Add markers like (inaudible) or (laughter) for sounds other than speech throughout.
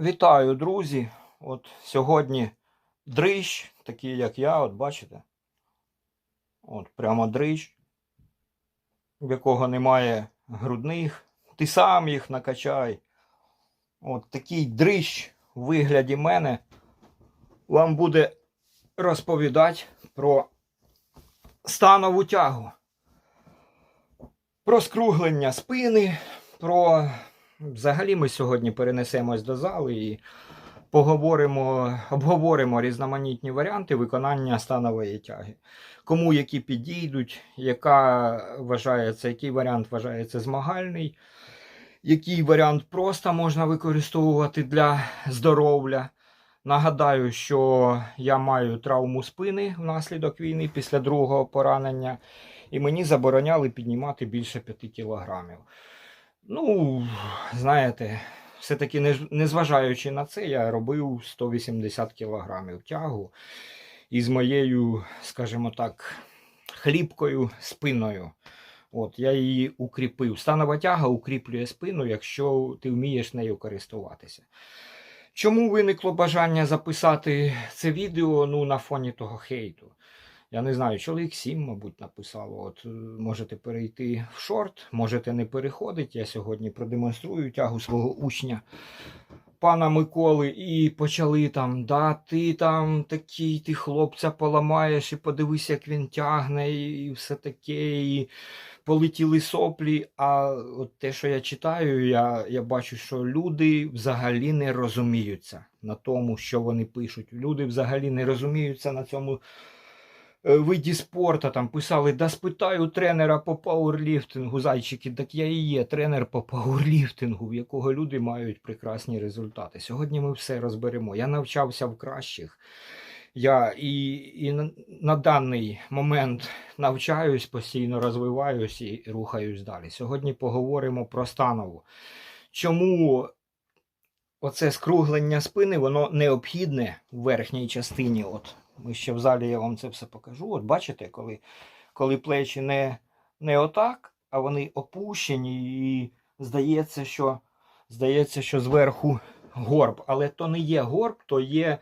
Вітаю, друзі! От сьогодні дрищ, такий як я, от бачите. От прямо дрищ, в якого немає грудних. Ти сам їх накачай. От такий дрищ у вигляді мене вам буде розповідати про станову тягу, про скруглення спини, про Взагалі ми сьогодні перенесемось до зали і поговоримо, обговоримо різноманітні варіанти виконання станової тяги. Кому які підійдуть, яка вважається, який варіант вважається змагальний, який варіант просто можна використовувати для здоров'я. Нагадаю, що я маю травму спини внаслідок війни після другого поранення, і мені забороняли піднімати більше 5 кілограмів. Ну, знаєте, все-таки незважаючи на це, я робив 180 кілограмів тягу із моєю, скажімо так, хліпкою спиною. От, я її укріпив. Станова тяга укріплює спину, якщо ти вмієш нею користуватися. Чому виникло бажання записати це відео ну, на фоні того хейту? Я не знаю, чоловік сім, мабуть, написало. От е, можете перейти в шорт, можете не переходити. Я сьогодні продемонструю тягу свого учня, пана Миколи, і почали там, да, ти там такий, ти хлопця поламаєш, і подивись, як він тягне, і все таке. І полетіли соплі. А от те, що я читаю, я, я бачу, що люди взагалі не розуміються на тому, що вони пишуть. Люди взагалі не розуміються на цьому виді спорту. Там писали, да спитаю тренера по пауерліфтингу, зайчики, так я і є тренер по пауерліфтингу, в якого люди мають прекрасні результати. Сьогодні ми все розберемо. Я навчався в кращих. Я і, і на, на даний момент навчаюсь, постійно розвиваюсь і рухаюсь далі. Сьогодні поговоримо про станову. Чому оце скруглення спини, воно необхідне в верхній частині. От ми ще в залі я вам це все покажу. От бачите, коли, коли плечі не, не отак, а вони опущені, і здається, що, здається, що зверху горб. Але то не є горб, то є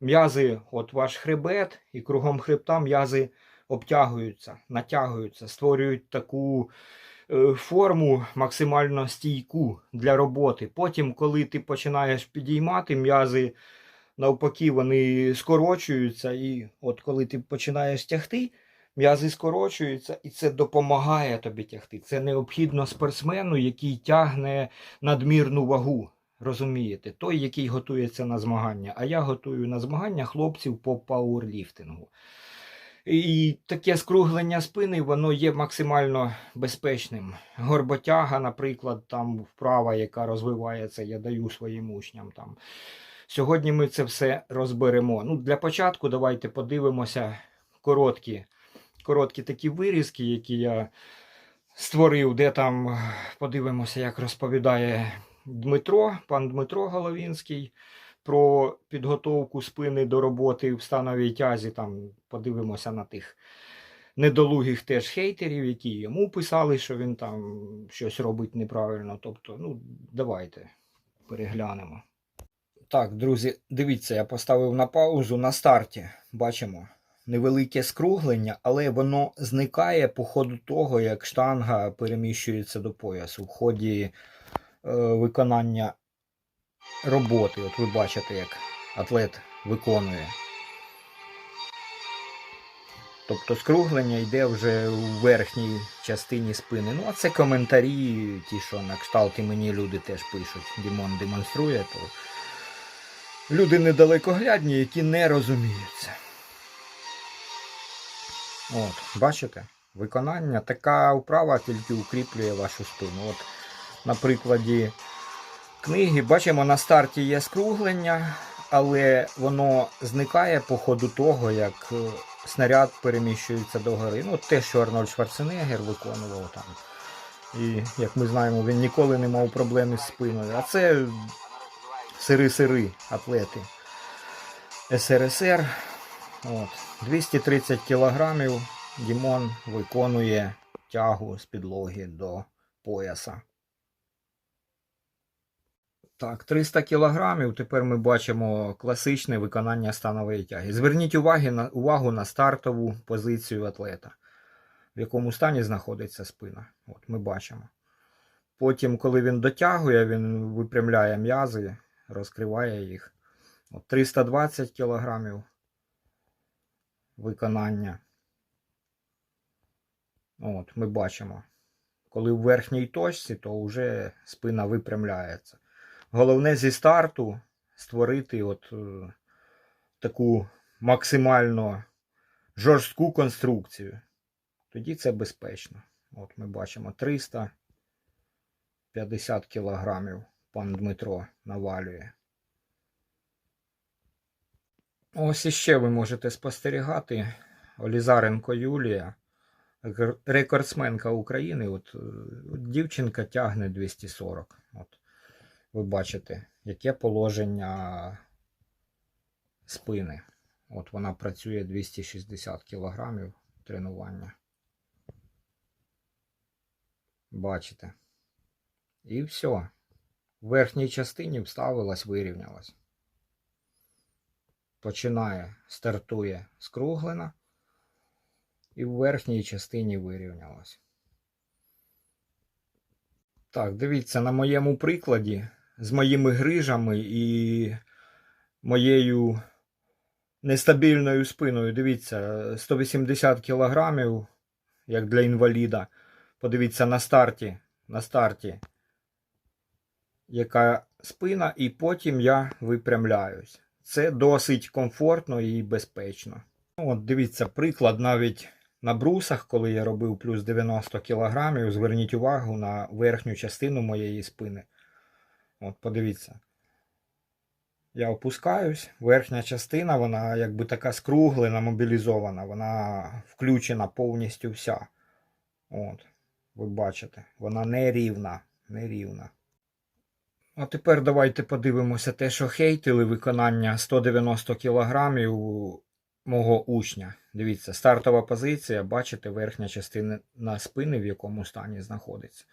м'язи, от ваш хребет, і кругом хребта м'язи обтягуються, натягуються, створюють таку е, форму максимально стійку для роботи. Потім, коли ти починаєш підіймати м'язи, навпаки, вони скорочуються. І от коли ти починаєш тягти, м'язи скорочуються, і це допомагає тобі тягти. Це необхідно спортсмену, який тягне надмірну вагу. Розумієте, той, який готується на змагання, а я готую на змагання хлопців по пауерліфтингу. І таке скруглення спини, воно є максимально безпечним. Горботяга, наприклад, там вправа, яка розвивається, я даю своїм учням. Там. Сьогодні ми це все розберемо. Ну, для початку давайте подивимося короткі, короткі такі вирізки, які я створив, де там подивимося, як розповідає Дмитро, пан Дмитро Головінський про підготовку спини до роботи в становій тязі. Там подивимося на тих недолугих теж хейтерів, які йому писали, що він там щось робить неправильно. Тобто, ну, давайте переглянемо. Так, друзі, дивіться, я поставив на паузу на старті. Бачимо невелике скруглення, але воно зникає по ходу того, як штанга переміщується до поясу в ході е, виконання роботи. От ви бачите, як атлет виконує. Тобто скруглення йде вже у верхній частині спини. Ну, а це коментарі, ті, що на кшталт і мені люди теж пишуть. Дімон демонструє, то люди недалекоглядні, які не розуміються. От, бачите? Виконання така вправа тільки укріплює вашу спину. От, на прикладі книги бачимо, на старті є скруглення, але воно зникає по ходу того, як е, снаряд переміщується до гори. Ну, те, що Арнольд Шварценеггер виконував там. І, як ми знаємо, він ніколи не мав проблем із спиною. А це сири-сири атлети СРСР. От. 230 кілограмів Дімон виконує тягу з підлоги до пояса. Так, 300 кілограмів. Тепер ми бачимо класичне виконання станової тяги. Зверніть уваги на, увагу на стартову позицію атлета, в якому стані знаходиться спина. От ми бачимо. Потім, коли він дотягує, він випрямляє м'язи, розкриває їх. От 320 кілограмів виконання. От, ми бачимо. Коли в верхній точці, то вже спина випрямляється. Головне зі старту створити от е, таку максимально жорстку конструкцію. Тоді це безпечно. От ми бачимо 350 кілограмів пан Дмитро навалює. Ось іще ви можете спостерігати Олізаренко Юлія, рекордсменка України. От, е, дівчинка тягне 240. От, ви бачите, яке положення спини. От вона працює 260 кілограмів тренування. Бачите. І все. В верхній частині вставилась, вирівнялась. Починає, стартує скруглена. І в верхній частині вирівнялась. Так, дивіться, на моєму прикладі з моїми грижами і моєю нестабільною спиною. Дивіться, 180 кілограмів, як для інваліда. Подивіться на старті. На старті. Яка спина, і потім я випрямляюсь. Це досить комфортно і безпечно. Ну, От дивіться, приклад навіть на брусах, коли я робив плюс 90 кг, зверніть увагу на верхню частину моєї спини. От, подивіться. Я опускаюсь, верхня частина, вона якби така скруглена, мобілізована, вона включена повністю вся. От, ви бачите, вона нерівна, нерівна. А тепер давайте подивимося те, що хейтили виконання 190 кг мого учня. Дивіться, стартова позиція, бачите, верхня частина спини, в якому стані знаходиться.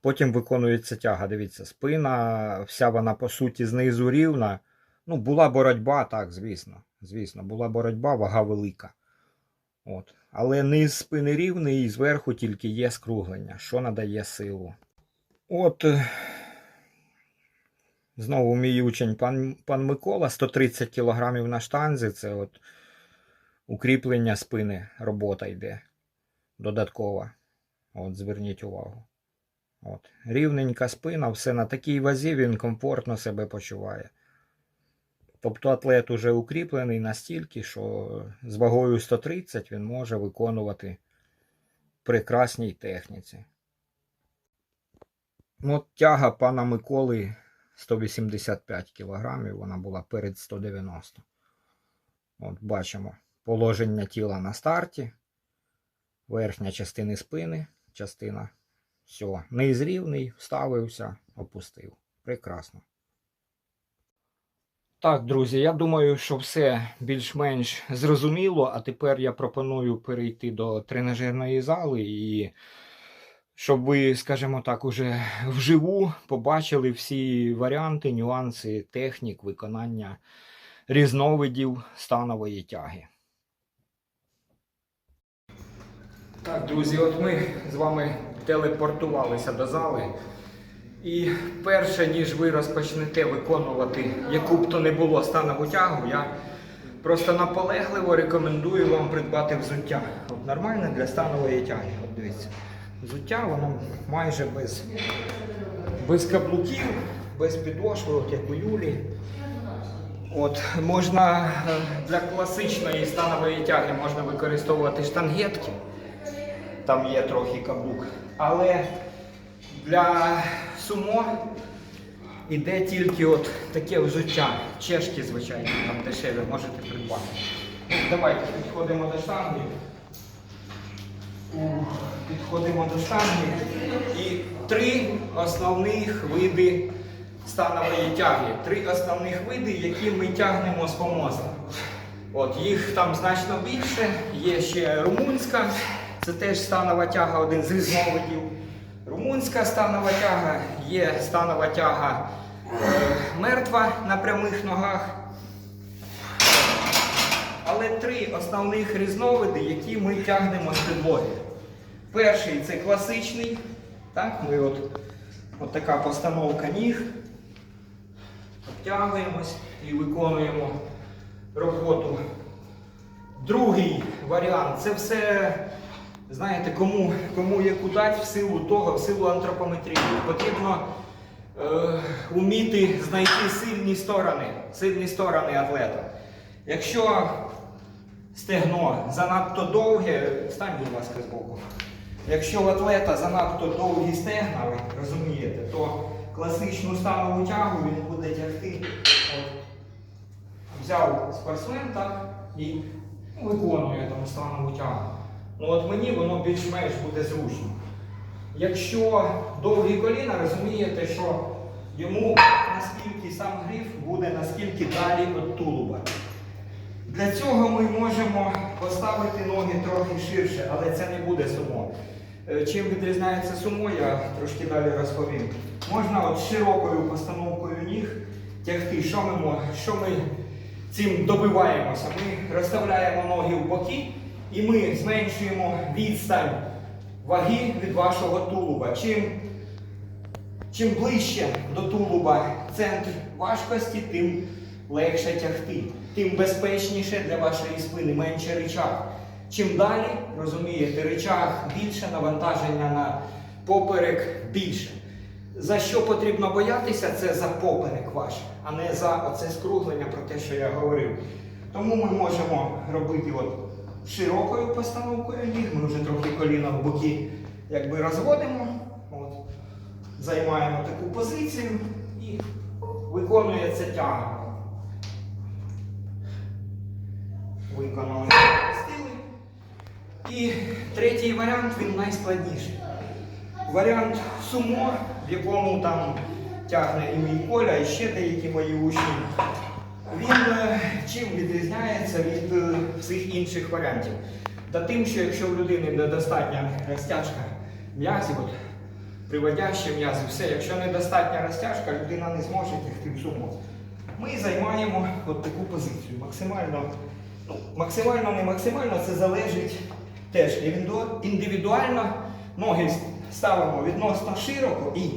Потім виконується тяга. Дивіться, спина, вся вона по суті знизу рівна. Ну, була боротьба, так, звісно. Звісно, була боротьба, вага велика. От. Але низ спини рівний і зверху тільки є скруглення, що надає силу. От. Знову мій учень пан, пан Микола, 130 кг на штанзі. Це от укріплення спини, робота йде додаткова. От, зверніть увагу. От. Рівненька спина, все на такій вазі він комфортно себе почуває. Тобто атлет уже укріплений настільки, що з вагою 130 він може виконувати прекрасній техніці. От тяга пана Миколи 185 кг, вона була перед 190. От бачимо положення тіла на старті, верхня частина спини, частина. Все, низ рівний, вставився, опустив. Прекрасно. Так, друзі, я думаю, що все більш-менш зрозуміло, а тепер я пропоную перейти до тренажерної зали і щоб ви, скажімо так, уже вживу побачили всі варіанти, нюанси, технік виконання різновидів станової тяги. Так, друзі, от ми з вами телепортувалися до зали. І перше, ніж ви розпочнете виконувати яку б то не було станову тягу, я просто наполегливо рекомендую вам придбати взуття. От нормальне для станової тяги. От дивіться. Взуття воно майже без, без каблуків, без підошви, от як у Юлі. От, можна е, для класичної станової тяги можна використовувати штангетки. Там є трохи каблук. Але для сумо іде тільки от таке взуття. Чешки, звичайно, там дешеві, можете придбати. Ну, Давайте підходимо до штанги. Ух, Підходимо до штанги. І три основних види станової тяги. Три основних види, які ми тягнемо з помоста. От, їх там значно більше. Є ще румунська, це теж станова тяга, один з різновидів. Румунська станова тяга, є станова тяга е, мертва на прямих ногах. Але три основних різновиди, які ми тягнемо з підлоги. Перший це класичний. Так, ми от, от така постановка ніг. Обтягуємось і виконуємо роботу. Другий варіант це все, знаєте, кому, кому яку дать в силу того, в силу антропометрії. Потрібно е, вміти знайти сильні сторони, сильні сторони атлета. Якщо стегно занадто довге, стань, будь ласка, збоку. Якщо у атлета занадто довгі стегна, ви розумієте, то класичну станову тягу він буде тягти. От, взяв спортсмен так, і виконує там станову тягу. Ну от мені воно більш-менш буде зручно. Якщо довгі коліна, розумієте, що йому наскільки сам гриф буде наскільки далі від тулуба. Для цього ми можемо поставити ноги трохи ширше, але це не буде сумо. Е, Чим відрізняється сумо, я трошки далі розповім. Можна от широкою постановкою ніг тягти. Що ми, що ми цим добиваємося? Ми розставляємо ноги в боки і ми зменшуємо відстань ваги від вашого тулуба. Чим Чим ближче до тулуба центр важкості, тим легше тягти, тим безпечніше для вашої спини, менше ричаг. Чим далі, розумієте, ричаг більше, навантаження на поперек більше. За що потрібно боятися, це за поперек ваш, а не за оце скруглення про те, що я говорив. Тому ми можемо робити от широкою постановкою ніг, ми вже трохи коліна в боки якби розводимо. От займаємо таку позицію і виконується тяга. Виконали стили. І третій варіант він найскладніший. Варіант сумо, в якому там тягне і мій Коля, і ще деякі мої учні. Він е, чим відрізняється від е, всіх інших варіантів? Та тим, що якщо в людини недостатня розтяжка м'язів, приводящі м'язи, все, якщо недостатня розтяжка, людина не зможе тягти в сумо. Ми займаємо от таку позицію. Максимально, максимально, не максимально, це залежить теж індивідуально. Ноги ставимо відносно широко і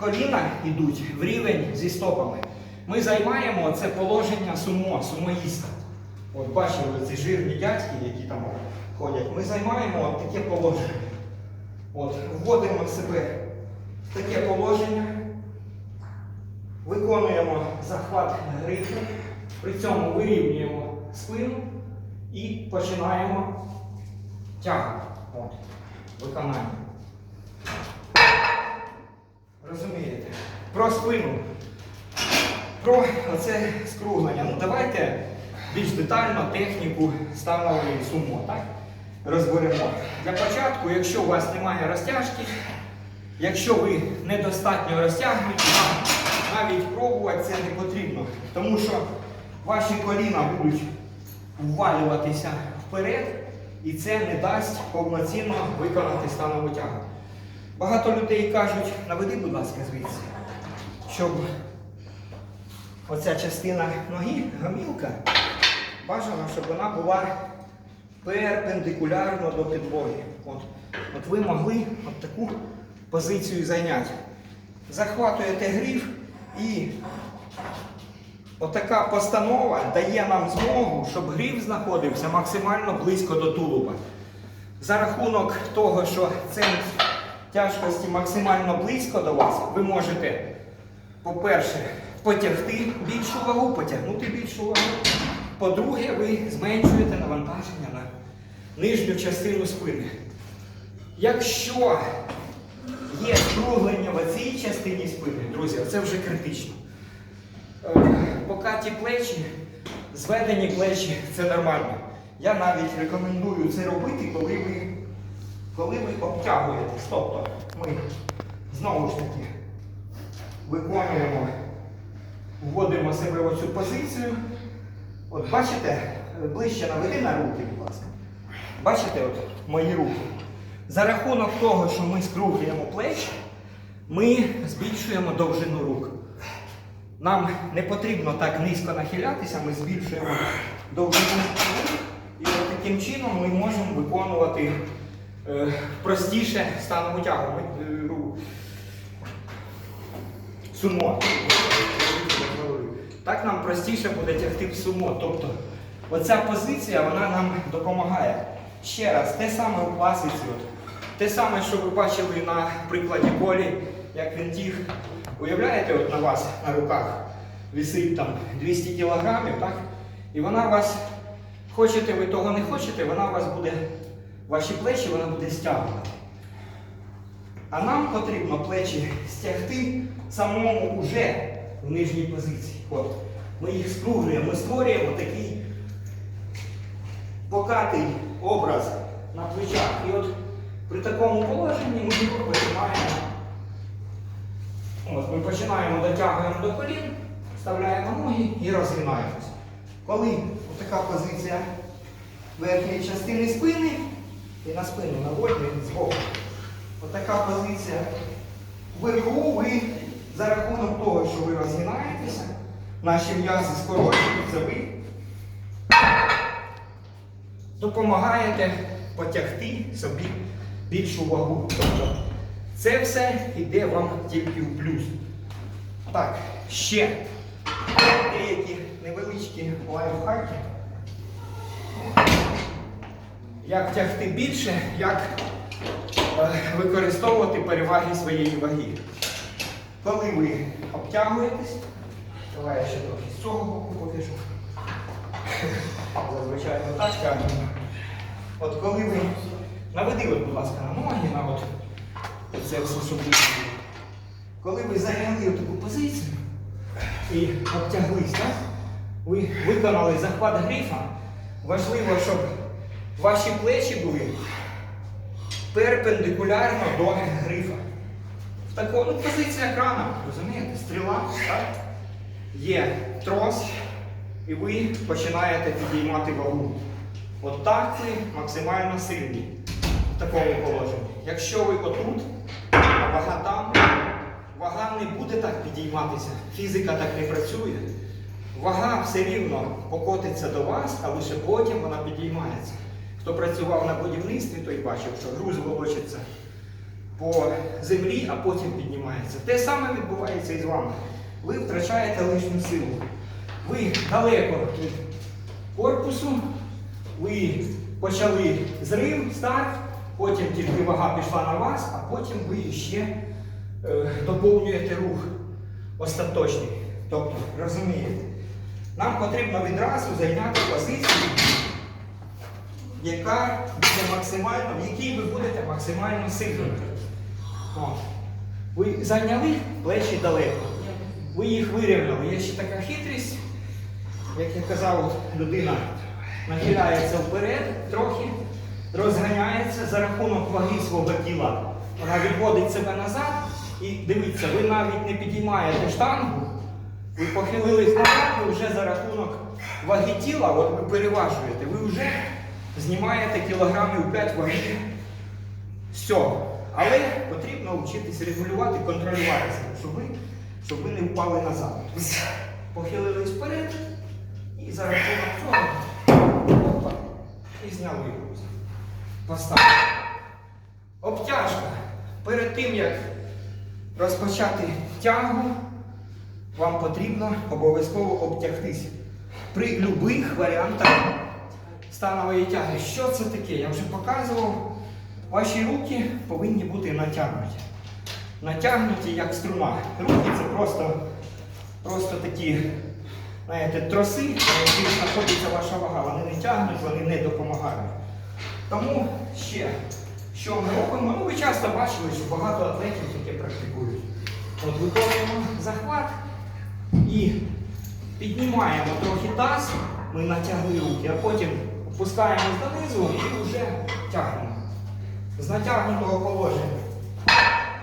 коліна йдуть в рівень зі стопами. Ми займаємо це положення сумо, сумоїста. От бачили ці жирні дядьки, які там ходять. Ми займаємо от таке положення. От, вводимо себе в таке положення, виконуємо захват грифу, при цьому вирівнюємо спину і починаємо тягу. От, виконання. Розумієте? Про спину. Про оце скруглення. Ну давайте більш детально техніку станової сумо, так? Розберемо. Для початку, якщо у вас немає розтяжки, якщо ви недостатньо розтягнуті, навіть пробувати це не потрібно. Тому що ваші коліна будуть ввалюватися вперед, і це не дасть повноцінно виконати станову тягу. Багато людей кажуть, наведи, будь ласка, звідси, щоб оця частина ноги, гомілка, бажано, щоб вона була перпендикулярно до підлоги. От, от ви могли от таку позицію зайняти. Захватуєте гриф і отака постанова дає нам змогу, щоб гриф знаходився максимально близько до тулуба. За рахунок того, що центр тяжкості максимально близько до вас, ви можете, по-перше, потягти більшу вагу, потягнути більшу вагу. По-друге, ви зменшуєте навантаження на нижню частину спини. Якщо є скруглення в цій частині спини, друзі, це вже критично. Е, Покаті плечі, зведені плечі це нормально. Я навіть рекомендую це робити, коли ви, коли ви обтягуєтесь. Тобто ми знову ж таки виконуємо, вводимо себе в цю позицію. От бачите, ближче наведи на руки, будь ласка. Бачите от мої руки? За рахунок того, що ми скручуємо плечі, ми збільшуємо довжину рук. Нам не потрібно так низько нахилятися, ми збільшуємо довжину і от таким чином ми можемо виконувати е, простіше станову тягу. Е, сумо. Так нам простіше буде тягти в сумо. Тобто оця позиція вона нам допомагає. Ще раз, те саме у класиці. Те саме, що ви бачили на прикладі Колі, як він тіг. Уявляєте, от на вас на руках висить там 200 кілограмів, так? І вона вас, хочете ви того не хочете, вона вас буде, ваші плечі вона буде стягувати. А нам потрібно плечі стягти самому уже в нижній позиції. От. Ми їх скруглюємо, ми створюємо такий покатий образ на плечах. І от при такому положенні ми починаємо. От, ми починаємо дотягуємо до колін, вставляємо ноги і розгинаємося. Коли така позиція верхньої частини спини і на спину наводимо збоку. Отака позиція вверху ви за рахунок того, що ви розгинаєтеся, наші м'язи скорочуються, ви допомагаєте потягти собі більшу вагу. Це все йде вам тільки в плюс. Так, ще деякі невеличкі лайфхаки. Як тягти більше, як е, використовувати переваги своєї ваги. Коли ви обтягуєтесь, давай я ще трохи з цього боку покажу. Зазвичай отак тягнемо. От коли ви наведи, будь ласка, на ноги, на от це бачили. Коли ви зайняли таку позицію і обтяглись, так? ви виконали захват грифа, важливо, щоб ваші плечі були перпендикулярно до грифа. В такому ну, позиція крана, розумієте, стріла, так? Є трос, і ви починаєте підіймати вагу. От так ви максимально сильні в такому положенні. Якщо ви отут, вага там, вага не буде так підійматися. Фізика так не працює. Вага все рівно покотиться до вас, а лише потім вона підіймається. Хто працював на будівництві, той бачив, що груз волочиться по землі, а потім піднімається. Те саме відбувається і з вами. Ви втрачаєте лишню силу. Ви далеко від корпусу, ви почали зрив, старт, потім тільки вага пішла на вас, а потім ви ще е, доповнюєте рух остаточний. Тобто, розумієте, нам потрібно відразу зайняти позицію, яка буде максимально, в якій ви будете максимально сильними. Ви зайняли плечі далеко. Ви їх вирівняли. Є ще така хитрість, як я казав, людина нахиляється вперед трохи, розганяється за рахунок ваги свого тіла. Вона відводить себе назад і дивіться, ви навіть не підіймаєте штангу, ви похилились назад, ви вже за рахунок ваги тіла, от ви переважуєте, ви вже знімаєте кілограмів 5 ваги цього. Але потрібно вчитись регулювати, контролювати себе, щоб ви, щоб ви не впали назад. Похилились вперед і за рахунок цього і зняли груз. Поставили. Обтяжка. Перед тим, як розпочати тягу, вам потрібно обов'язково обтягтись. При будь-яких варіантах станової тяги. Що це таке? Я вже показував. Ваші руки повинні бути натягнуті. Натягнуті як струна. Руки це просто, просто такі знаєте, троси, на яких знаходиться ваша вага. Вони не тягнуть, вони не допомагають. Тому ще, що ми робимо? Ну, ви часто бачили, що багато атлетів таке практикують. От виконуємо захват і піднімаємо трохи таз, ми натягли руки, а потім опускаємось донизу і вже тягнемо. З натягнутого положення.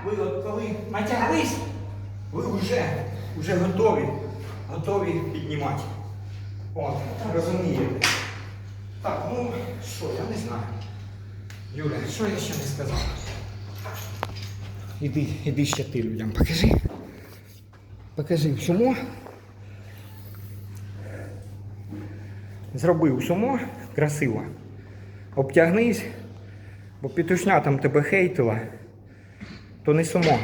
Ви от коли натяглись, ви вже, вже готові, готові піднімати. От, розумієте. Так, ну що, я не знаю. Юля, що я ще не сказав? Іди, іди ще ти людям, покажи. Покажи чому. Зробив сумо, красиво. Обтягнись, бо пітушня там тебе хейтила, то не сумо.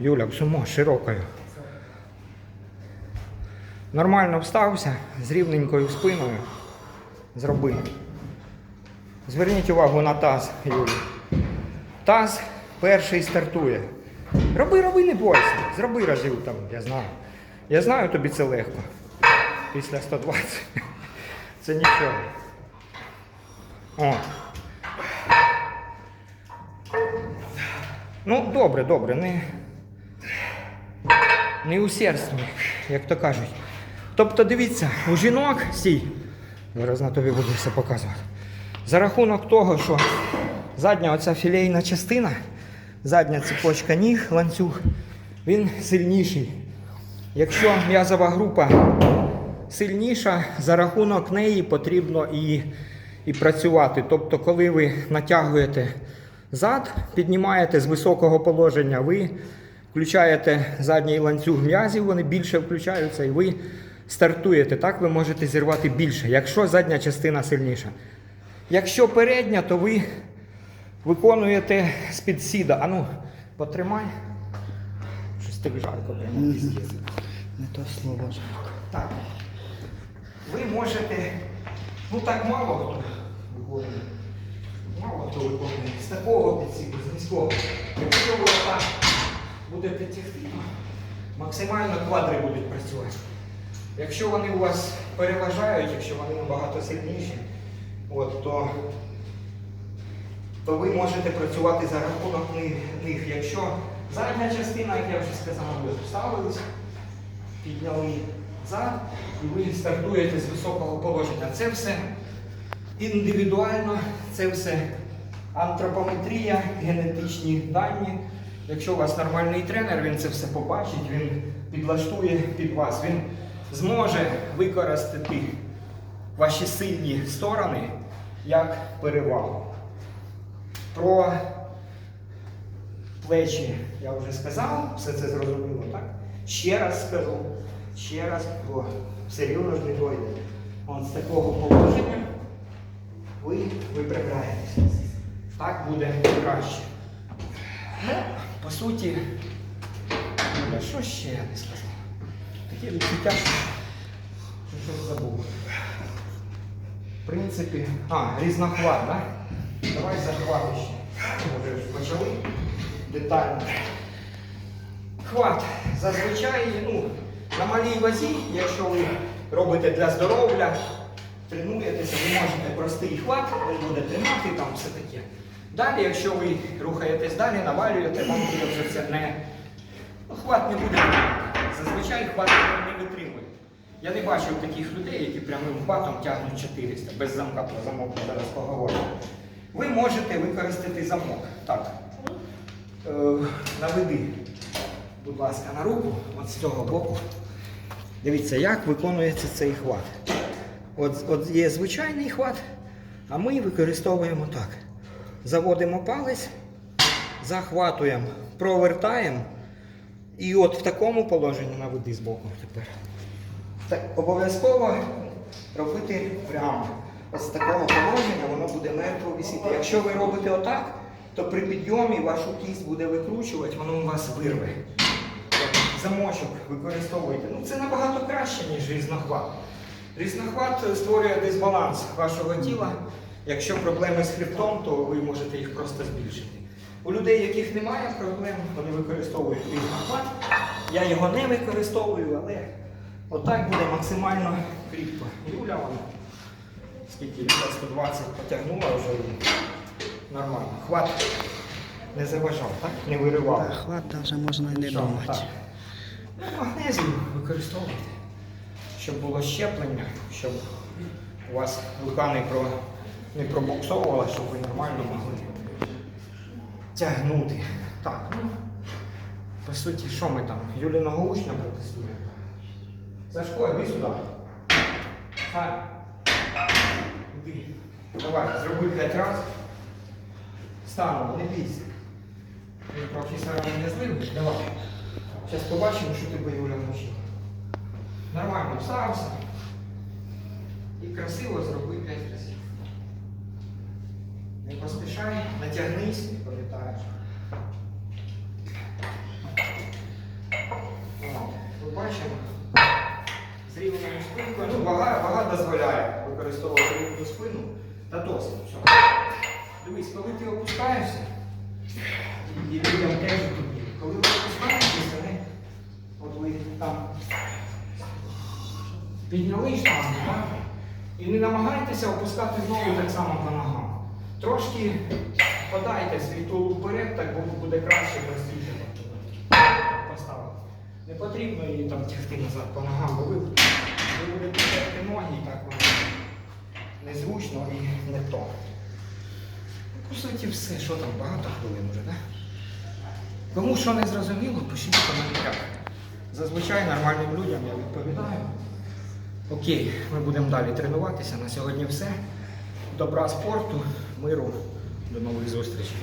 Юля, в сумо широкою. Нормально встався, з рівненькою спиною. Зроби. Зверніть увагу на таз, Юлі. Таз перший стартує. Роби, роби, не бойся. Зроби разів там, я знаю. Я знаю, тобі це легко. Після 120. (laughs) Це нічого. О. Ну, добре, добре, не, не усердствуй, як то кажуть. Тобто, дивіться, у жінок стій. Зараз на тобі буду все показувати. За рахунок того, що задня оця філейна частина, задня цепочка ніг, ланцюг, він сильніший. Якщо м'язова група сильніша, за рахунок неї потрібно і, і працювати. Тобто, коли ви натягуєте зад, піднімаєте з високого положення, ви включаєте задній ланцюг м'язів, вони більше включаються, і ви стартуєте. Так ви можете зірвати більше, якщо задня частина сильніша. Якщо передня, то ви виконуєте з-під сіда. Ану, потримай. Щось так жарко прямо. Не то слово жарко. Так. Ви можете, ну так мало хто виконує. Мало хто виконує. З такого підсіку, з низького. Якщо ви так будете тягти, максимально квадри будуть працювати. Якщо вони у вас переважають, якщо вони набагато сильніші, от, то, то ви можете працювати за рахунок них. Якщо задня частина, як я вже сказав, ви вставились, підняли зад і ви стартуєте з високого положення. Це все індивідуально, це все антропометрія, генетичні дані. Якщо у вас нормальний тренер, він це все побачить, він підлаштує під вас, він зможе використати ваші сильні сторони як перевагу. Про плечі я вже сказав, все це зрозуміло, так? Ще раз скажу, ще раз, бо все рівно ж не дойде. От з такого положення ви випрягаєтеся. Так буде краще. Ну, по суті, що ще я не скажу? Таке відчуття, що забув. В принципі, а, різнохват, так? Давай захвати ще. Ж почали детально. Хват зазвичай ну, на малій вазі, якщо ви робите для здоров'я, тренуєтеся, ви можете простий хват, він буде тримати там все таке. Далі, якщо ви рухаєтесь далі, навалюєте, вам буде вже це не. Ну, хват не буде. Зазвичай хват не витримує. Я не бачив таких людей, які прямим хватом тягнуть 400, без замка про замок ми зараз поговоримо. Ви можете використати замок. Так. Е, наведи, будь ласка, на руку, от з цього боку. Дивіться, як виконується цей хват. От, от є звичайний хват, а ми використовуємо так. Заводимо палець, захватуємо, провертаємо. І от в такому положенні наведи з боку тепер. Обов'язково робити прямо. Ось такого положення воно буде мертво висіти. Якщо ви робите отак, то при підйомі вашу кість буде викручувати, воно у вас вирве. Замочок використовуйте. Ну це набагато краще, ніж різнохват. Різнохват створює дисбаланс вашого тіла. Якщо проблеми з хребтом, то ви можете їх просто збільшити. У людей, яких немає проблем, вони використовують різнохват. Я його не використовую, але отак буде максимально кріпко. Юля вона скільки 120 потягнула вже і нормально. Хват не заважав, так? Не виривав. Та хват вже можна і не думати. Ну, магнезію використовуйте, щоб було щеплення, щоб у вас рука не, про, не пробуксовувала, щоб ви нормально могли тягнути. Так, ну, по суті, що ми там? Юліного учня протестуємо. Сашко, іди сюди. Хай. Іди. Давай, зроби п'ять разів. Стану, не бійся. Він професора не злив. Давай. Зараз побачимо, що тебе Юля навчила. Нормально поставився. І красиво зроби 5 разів. Не поспішай, натягнись, пам'ятаєш. Ми бачимо. З спинкою. Ну, вага, вага дозволяє використовувати рівну спину та досить. Все. Дивись, коли ти опускаєшся, і людям теж тобі, коли ви опускаєтеся, вони, от ви там підняли штангу, так? І не намагайтеся опускати знову так само по ногам. Трошки подайте свій тулуб вперед, так буде краще, простіше. Не потрібно її там тягти назад по ногам, бо ви, ви будете тягти ноги і так воно незручно і не то. Ну, По суті, все, що там, багато хвилин вже, так? Кому що не зрозуміло, пишіть в коментарях. Зазвичай нормальним людям я відповідаю. Окей, ми будемо далі тренуватися. На сьогодні все. Добра спорту, миру, до нових зустрічей.